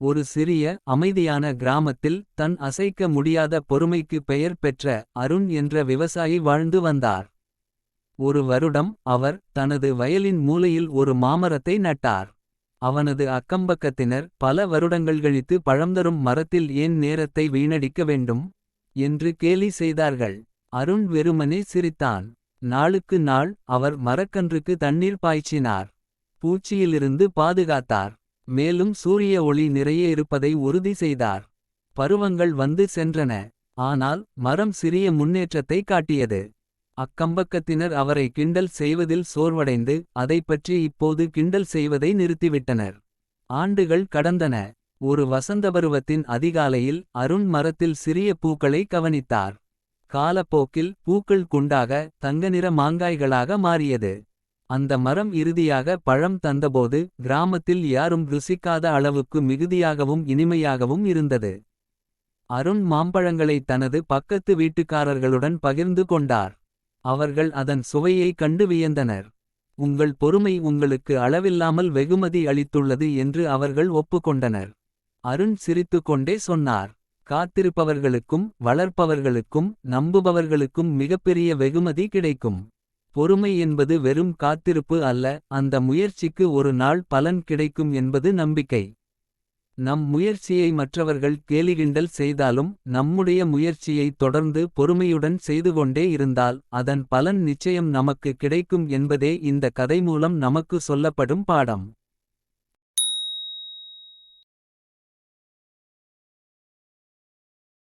ஒரு சிறிய அமைதியான கிராமத்தில் தன் அசைக்க முடியாத பொறுமைக்கு பெயர் பெற்ற அருண் என்ற விவசாயி வாழ்ந்து வந்தார். ஒரு வருடம் அவர் தனது வயலின் மூலையில் ஒரு மாமரத்தை நட்டார். அவனது அக்கம்பக்கத்தினர் பல வருடங்கள் கழித்து பழம்தரும் மரத்தில் ஏன் நேரத்தை வீணடிக்க வேண்டும். என்று கேலி செய்தார்கள் அருண் வெறுமனே சிரித்தான். நாளுக்கு நாள் அவர் மரக்கன்றுக்கு தண்ணீர் பாய்ச்சினார். பூச்சியிலிருந்து பாதுகாத்தார். மேலும் சூரிய ஒளி நிறைய இருப்பதை உறுதி செய்தார். பருவங்கள் வந்து சென்றன. ஆனால் மரம் சிறிய முன்னேற்றத்தை காட்டியது. அக்கம்பக்கத்தினர் அவரை கிண்டல் செய்வதில் சோர்வடைந்து. அதைப்பற்றி இப்போது கிண்டல் செய்வதை நிறுத்திவிட்டனர். ஆண்டுகள் கடந்தன ஒரு வசந்த பருவத்தின் அதிகாலையில். அருண் மரத்தில் சிறிய பூக்களை கவனித்தார். காலப்போக்கில் பூக்கள் குண்டாக தங்கநிற மாங்காய்களாக மாறியது. அந்த மரம் இறுதியாக பழம் தந்தபோது. கிராமத்தில் யாரும் ருசிக்காத அளவுக்கு மிகுதியாகவும். இனிமையாகவும் இருந்தது. அருண் மாம்பழங்களை தனது பக்கத்து வீட்டுக்காரர்களுடன் பகிர்ந்து கொண்டார். அவர்கள் அதன் சுவையை கண்டு வியந்தனர். உங்கள் பொறுமை உங்களுக்கு அளவில்லாமல் வெகுமதி அளித்துள்ளது என்று அவர்கள் ஒப்புக்கொண்டனர். அருண் சிரித்துக்கொண்டே சொன்னார். காத்திருப்பவர்களுக்கும் வளர்ப்பவர்களுக்கும் நம்புபவர்களுக்கும் மிகப்பெரிய வெகுமதி கிடைக்கும். பொறுமை என்பது வெறும் காத்திருப்பு அல்ல அந்த முயற்சிக்கு ஒரு நாள் பலன் கிடைக்கும் என்பது நம்பிக்கை. நம் முயற்சியை மற்றவர்கள் கேலிகிண்டல் செய்தாலும். நம்முடைய முயற்சியை தொடர்ந்து பொறுமையுடன் செய்து கொண்டே இருந்தால். அதன் பலன் நிச்சயம் நமக்கு கிடைக்கும் என்பதே இந்த கதை மூலம் நமக்கு சொல்லப்படும் பாடம்.